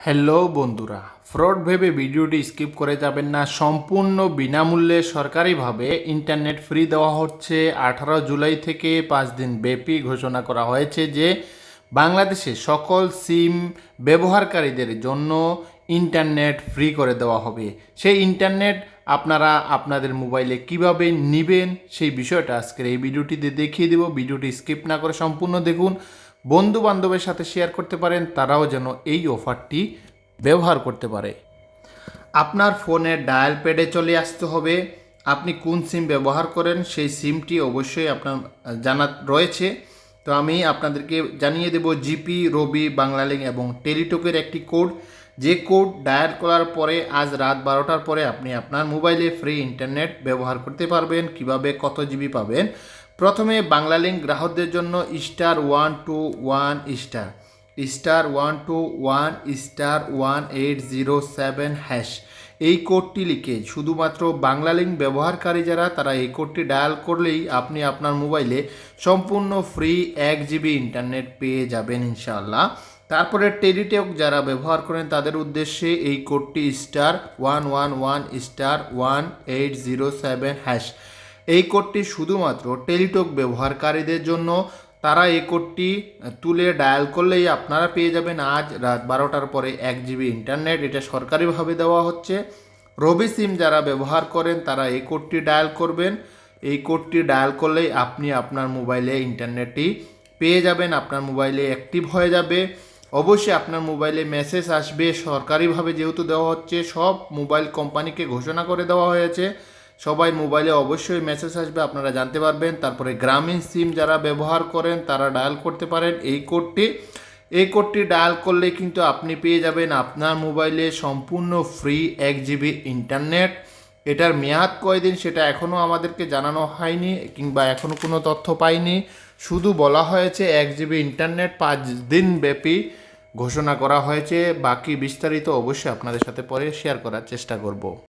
Hello বন্ধুরা, fraud ভেবে ভিডিওটি স্কিপ করে যাবেন না। সম্পূর্ণ বিনামূল্যে সরকারিভাবে ইন্টারনেট ফ্রি দেওয়া হচ্ছে। আঠারো জুলাই থেকে পাঁচ দিন ব্যাপী ঘোষণা করা হয়েছে যে, বাংলাদেশে সকল সিম ব্যবহারকারীদের জন্য ইন্টারনেট ফ্রি করে দেওয়া হবে। সেই ইন্টারনেট আপনারা আপনাদের মোবাইলে কীভাবে নেবেন সেই বিষয়টা আজকের এই ভিডিওটিতে দেখিয়ে দেব। ভিডিওটি স্কিপ না করে সম্পূর্ণ দেখুন। বন্ধু বান্ধবের সাথে শেয়ার করতে পারেন, তারাও যেন এই অফারটি ব্যবহার করতে পারে। আপনার ফোনের ডায়াল প্যাডে চলে আসতে হবে। আপনি কোন সিম ব্যবহার করেন, সেই সিমটি অবশ্যই আপনার জানা রয়েছে। তো আমি আপনাদেরকে জানিয়ে দেব জিপি রবি বাংলালিং এবং টেলিটকের একটি কোড যে কোড ডায়াল করার পরে আজ রাত বারোটার পরে আপনি আপনার মোবাইলে ফ্রি ইন্টারনেট ব্যবহার করতে পারবেন। কীভাবে কত জিবি পাবেন প্রথমে বাংলা বাংলালিংক গ্রাহকদের জন্য star one two one star star one two one star one eight zero seven hash. এই কোডটি লিখে শুধুমাত্র বাংলা লিঙ্ক ব্যবহারকারী যারা, তারা এই কোডটি ডায়াল করলেই আপনি আপনার মোবাইলে সম্পূর্ণ ফ্রি এক জিবি ইন্টারনেট পেয়ে যাবেন ইনশাআল্লাহ। তারপরে টেলিটক যারা ব্যবহার করেন, তাদের উদ্দেশ্যে এই কোডটি star one one one star one eight zero seven hash. এই কোডটি শুধুমাত্র টেলিটক ব্যবহারকারীদের জন্য। তারা এই কোডটি তুলে ডায়াল করলেই আপনারা পেয়ে যাবেন আজ রাত বারোটার পরে এক জিবি ইন্টারনেট। এটা সরকারিভাবে দেওয়া হচ্ছে। রবি সিম যারা ব্যবহার করেন, তারা এই কোডটি ডায়াল করবেন। এই কোডটি ডায়াল করলেই আপনি আপনার মোবাইলে ইন্টারনেটটি পেয়ে যাবেন, আপনার মোবাইলে অ্যাক্টিভ হয়ে যাবে। অবশ্যই আপনার মোবাইলে মেসেজ আসবে। সরকারিভাবে যেহেতু দেওয়া হচ্ছে, সব মোবাইল কোম্পানিকে ঘোষণা করে দেওয়া হয়েছে। সবাই মোবাইলে অবশ্যই মেসেজ আসবে, আপনারা জানতে পারবেন। তারপরে গ্রামীণ সিম যারা ব্যবহার করেন, তারা ডায়াল করতে পারেন। এই কোডটি এই কোডটি ডায়াল করলে কিন্তু আপনি পেয়ে যাবেন আপনার মোবাইলে সম্পূর্ণ ফ্রি এক জিবি ইন্টারনেট এটার মেয়াদ কয়দিন সেটা এখনও আমাদেরকে জানানো হয়নি, কিংবা এখনও কোনো তথ্য পাইনি। শুধু বলা হয়েছে এক জিবি ইন্টারনেট পাঁচ দিন ব্যাপী ঘোষণা করা হয়েছে। বাকি বিস্তারিত অবশ্যই আপনাদের সাথে পরে শেয়ার করার চেষ্টা করব।